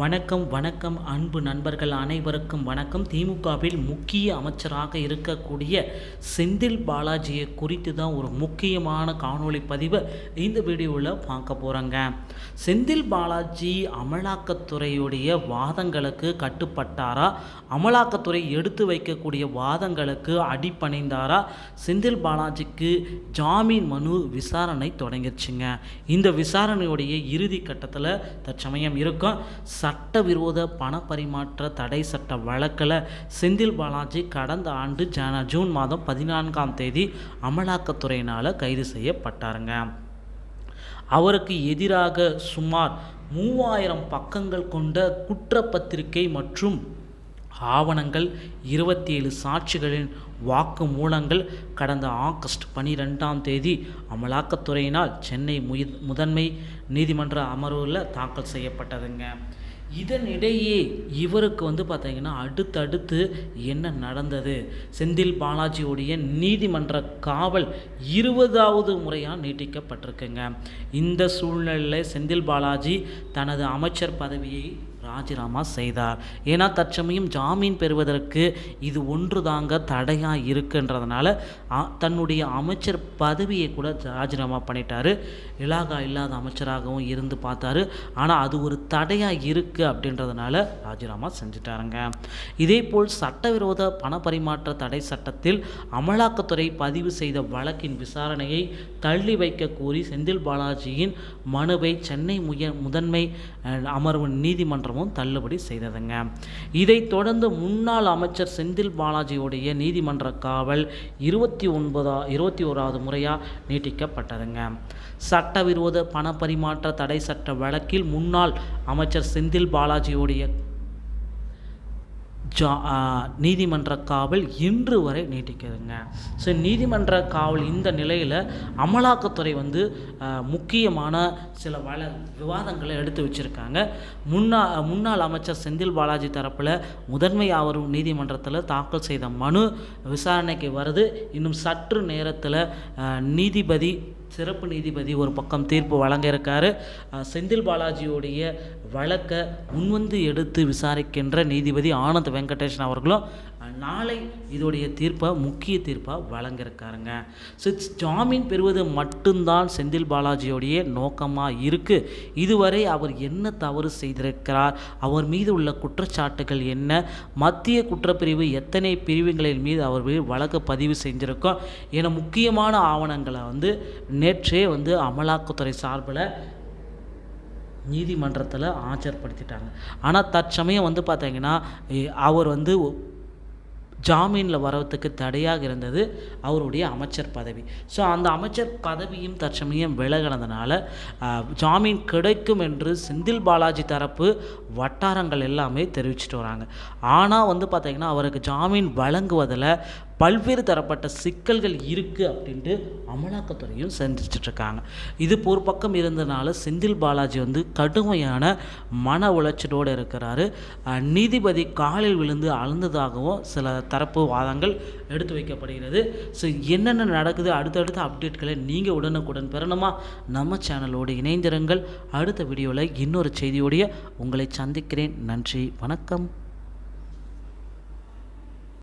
வணக்கம் வணக்கம் அன்பு நண்பர்கள் அனைவருக்கும் வணக்கம். திமுகவில் முக்கிய அமைச்சராக இருக்கக்கூடிய செந்தில் பாலாஜியை குறித்து தான் ஒரு முக்கியமான காணொளி பதிவை இந்த வீடியோவில் பார்க்க போகிறோங்க செந்தில் பாலாஜி அமலாக்கத்துறையுடைய வாதங்களுக்கு கட்டுப்பட்டாரா? அமலாக்கத்துறை எடுத்து வைக்கக்கூடிய வாதங்களுக்கு அடிப்பணிந்தாரா செந்தில் பாலாஜிக்கு ஜாமீன் மனு விசாரணை தொடங்கிடுச்சுங்க. இந்த விசாரணையுடைய இறுதி கட்டத்தில் தற்சமயம் இருக்கும். சட்டவிரோத பண பரிமாற்ற தடை சட்ட வழக்கில் செந்தில் பாலாஜி கடந்த ஆண்டு ஜன ஜூன் மாதம் பதினான்காம் தேதி அமலாக்கத்துறையினால் கைது செய்யப்பட்டாருங்க. அவருக்கு எதிராக சுமார் மூவாயிரம் பக்கங்கள் கொண்ட குற்றப்பத்திரிகை மற்றும் ஆவணங்கள் இருபத்தி ஏழு சாட்சிகளின் வாக்கு மூலங்கள் கடந்த ஆகஸ்ட் பனிரெண்டாம் தேதி அமலாக்கத்துறையினால் சென்னை முய முதன்மை நீதிமன்ற அமர்வில் தாக்கல் செய்யப்பட்டதுங்க. இதனிடையே இவருக்கு வந்து பார்த்தீங்கன்னா அடுத்தடுத்து என்ன நடந்தது? செந்தில் பாலாஜியுடைய நீதிமன்ற காவல் இருபதாவது முறையாக நீட்டிக்கப்பட்டிருக்குங்க. இந்த சூழ்நிலையில் செந்தில் பாலாஜி தனது அமைச்சர் பதவியை ராஜினாமா செய்தார். ஏன்னா தற்சமயம் ஜாமீன் பெறுவதற்கு இது ஒன்று தாங்க தடையாக இருக்குன்றதுனால அ- தன்னுடைய அமைச்சர் பதவியை கூட ராஜினாமா பண்ணிட்டார். இலாகா இல்லாத அமைச்சராகவும் இருந்து பார்த்தாரு. ஆனால் அது ஒரு தடையாக இருக்குது அப்படின்றதுனால ராஜினாமா செஞ்சுட்டாருங்க. இதேபோல் சட்டவிரோத பண பரிமாற்ற தடை சட்டத்தில் அமலாக்கத்துறை பதிவு செய்த வழக்கின் விசாரணையை தள்ளி வைக்க கோரி செந்தில் பாலாஜியின் மனுவை சென்னை முய முதன்மை அமர்வு நீதிமன்றமும் தள்ளுபடி செய்ததுங்க. இதைத் தொடர்ந்து முன்னாள் அமைச்சர் செந்தில் பாலாஜியுடைய நீதிமன்ற காவல் இருபத்தி ஒன்பதா இருபத்தி ஓராவது முறையாக நீட்டிக்கப்பட்டதுங்க. சட்டவிரோத பண பரிமாற்ற தடை சட்ட வழக்கில் முன்னாள் அமைச்சர் செந்தில் பாலாஜியுடைய ஜா நீதிமன்ற காவல் இன்று வரை நீட்டிக்கிறதுங்க ஸோ நீதிமன்ற காவல் இந்த நிலையில் அமலாக்கத்துறை வந்து முக்கியமான சில வள விவாதங்களை எடுத்து வச்சுருக்காங்க. முன்னா முன்னாள் அமைச்சர் செந்தில் பாலாஜி தரப்பில் முதன்மை ஆவரும் நீதிமன்றத்தில் தாக்கல் செய்த மனு விசாரணைக்கு வருது. இன்னும் சற்று நேரத்தில் நீதிபதி சிறப்பு நீதிபதி ஒரு பக்கம் தீர்ப்பு வழங்க இருக்காரு. செந்தில் பாலாஜியுடைய வழக்கை முன்வந்து எடுத்து விசாரிக்கின்ற நீதிபதி ஆனந்த் வெங்கடேஷன் அவர்களும் நாளை இதோடைய தீர்ப்பை முக்கிய தீர்ப்பாக வழங்கியிருக்காருங்க. ஸோ ஜாமீன் பெறுவது மட்டும்தான் செந்தில் பாலாஜியோடைய நோக்கமாக இருக்குது இதுவரை அவர் என்ன தவறு செய்திருக்கிறார்? அவர் மீது உள்ள குற்றச்சாட்டுகள் என்ன? மத்திய குற்றப்பிரிவு எத்தனை பிரிவுகளின் மீது அவர் வழக்கு பதிவு செஞ்சுருக்கோம்? என முக்கியமான ஆவணங்களை வந்து நேற்றே வந்து அமலாக்கத்துறை சார்பில் நீதிமன்றத்தில் ஆஜர்படுத்திட்டாங்க. ஆனால் தற்சமயம் வந்து பார்த்தீங்கன்னா அவர் வந்து ஜாமீனில் வரத்துக்கு தடையாக இருந்தது அவருடைய அமைச்சர் பதவி. ஸோ அந்த அமைச்சர் பதவியும் தற்சமயம் விலகினதுனால ஜாமீன் கிடைக்கும் என்று செந்தில் பாலாஜி தரப்பு வட்டாரங்கள் எல்லாமே தெரிவிச்சிட்டு வராங்க. ஆனால் வந்து பார்த்திங்கன்னா அவருக்கு ஜாமீன் வழங்குவதில் பல்வேறு தரப்பட்ட சிக்கல்கள் இருக்குது அப்படின்ட்டு அமலாக்கத்துறையும் சந்திச்சிட்ருக்காங்க. இது ஒரு பக்கம் இருந்தனால செந்தில் பாலாஜி வந்து கடுமையான மன உளைச்சலோடு இருக்கிறாரு. நீதிபதி காலில் விழுந்து அழுந்ததாகவும் சில தரப்பு வாதங்கள் எடுத்து வைக்கப்படுகிறது. ஸோ என்னென்ன நடக்குது? அடுத்தடுத்த அப்டேட்களை நீங்கள் உடனுக்குடன் பெறணுமா? நம்ம சேனலோடு இணைந்திருங்கள். அடுத்த வீடியோவில் இன்னொரு செய்தியோடைய உங்களை சந்திக்கிறேன். நன்றி. வணக்கம்.